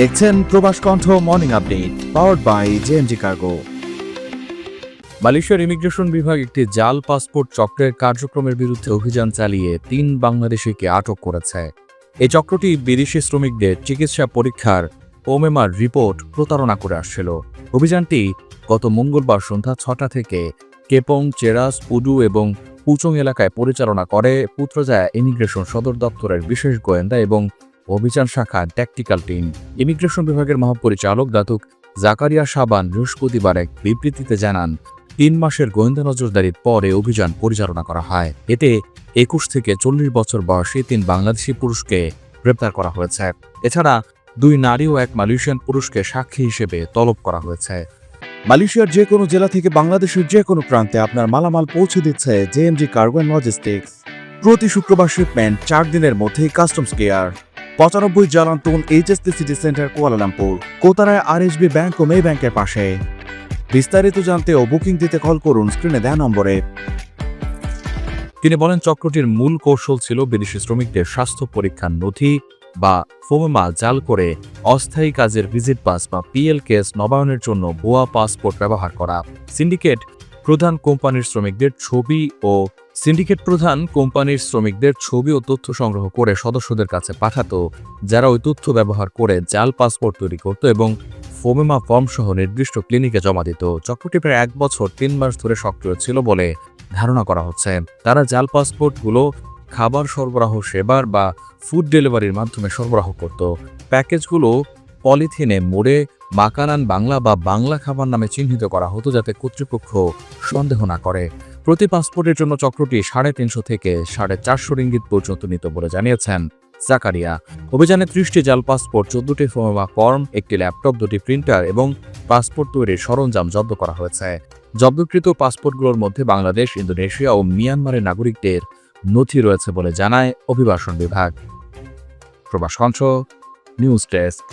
দেখছেন Probash Kantha morning update powered by JMG cargo মালয়েশিয়ার immigration বিভাগ একটি জাল পাসপোর্ট চক্রের কার্যক্রমের বিরুদ্ধে অভিযান চালিয়ে তিন বাংলাদেশিকে আটক করেছে। এই চক্রটি বিদেশি শ্রমিকদের চিকিৎসা পরীক্ষার ওমেমার রিপোর্ট প্রতারণা করে আসছিল। অভিযানটি গত মঙ্গলবার সন্ধ্যা ছটা থেকে কেপং, চেরাস, পুডু এবং পুচং এলাকায় পরিচালনা করে। পুত্রজায়া ইমিগ্রেশন সদর দপ্তরের বিশেষ গোয়েন্দা এবং অভিযান শাখা ট্যাকটিক্যাল টিম ইমিগ্রেশন বিভাগের মহাপরিচালক দাতুক জাকারিয়া সাবান বৃহস্পতিবার এক বিবৃতিতে জানান, তিন মাসের গোয়েন্দা নজরদারির পরে অভিযান পরিচালনা করা হয়। এতে একুশ থেকে চল্লিশ বছর বয়সী তিন বাংলাদেশি পুরুষকে গ্রেপ্তার করা হয়েছে। এছাড়া দুই নারী ও এক মালয়েশিয়ান পুরুষকে সাক্ষী হিসেবে তলব করা হয়েছে। মালয়েশিয়ার যে কোনো জেলা থেকে বাংলাদেশের যে কোনো প্রান্তে আপনার মালামাল পৌঁছে দিচ্ছে জেএমজি কার্গো অ্যান্ড লজিস্টিক্স। প্রতি শুক্রবার শিপমেন্ট চার দিনের মধ্যেই কাস্টমস কেয়ার পঁচানব্বই জালান্তুন এইচএসটি city centre Kuala Lumpur, কোতারায় RSB bank ও মে ব্যাংকের পাশে। বিস্তারিত জানতে ও বুকিং দিতে কল করুন স্ক্রিনে দেওয়া নম্বরে। তিনি বলেন, চক্রটির মূল কৌশল ছিল বিদেশি শ্রমিকদের স্বাস্থ্য পরীক্ষার নথি বা ফোমেমা জাল করে অস্থায়ী কাজের ভিজিট পাস বা পিএল কেস নবায়নের জন্য ভুয়া পাসপোর্ট ব্যবহার করা। সিন্ডিকেট প্রধান কোম্পানির শ্রমিকদের ছবি ও সিন্ডিকেট প্রধান কোম্পানির শ্রমিকদের ছবি ও তথ্য সংগ্রহ করে সদস্যদের কাছে পাঠাতো, যারা ওই তথ্য ব্যবহার করে জাল পাসপোর্ট তৈরি করত এবং ফোমেমা ফর্ম সহ নির্দিষ্ট ক্লিনিকে জমা দিত। চক্রটি প্রায় এক বছর তিন মাস ধরে সক্রিয় ছিল বলে ধারণা করা হচ্ছে। তারা জাল পাসপোর্টগুলো খাবার সরবরাহ, সেবার বা ফুড ডেলিভারির মাধ্যমে সরবরাহ করত। প্যাকেজগুলো পলিথিনে মোড়ে মাকানান বাংলা বা বাংলা খাবার নামে চিহ্নিত করা হতো যাতে কর্তৃপক্ষ সন্দেহ না করে। প্রতি পাসপোর্টের জন্য চক্রটি সাড়ে তিনশো থেকে সাড়ে চারশো রিঙ্গিত পর্যন্ত নিত বলে জানিয়েছেন জাকারিয়া। অভিযানে ত্রিশটি জাল পাসপোর্ট, চোদ্দটি ফর্মা ফর্ম, একটি ল্যাপটপ, দুটি প্রিন্টার এবং পাসপোর্ট তৈরির সরঞ্জাম জব্দ করা হয়েছে। জব্দকৃত পাসপোর্টগুলোর মধ্যে বাংলাদেশ, ইন্দোনেশিয়া ও মিয়ানমারের নাগরিকদের নথি রয়েছে বলে জানায় অভিবাসন বিভাগ। প্রবাস নিউজ ডেস্ক।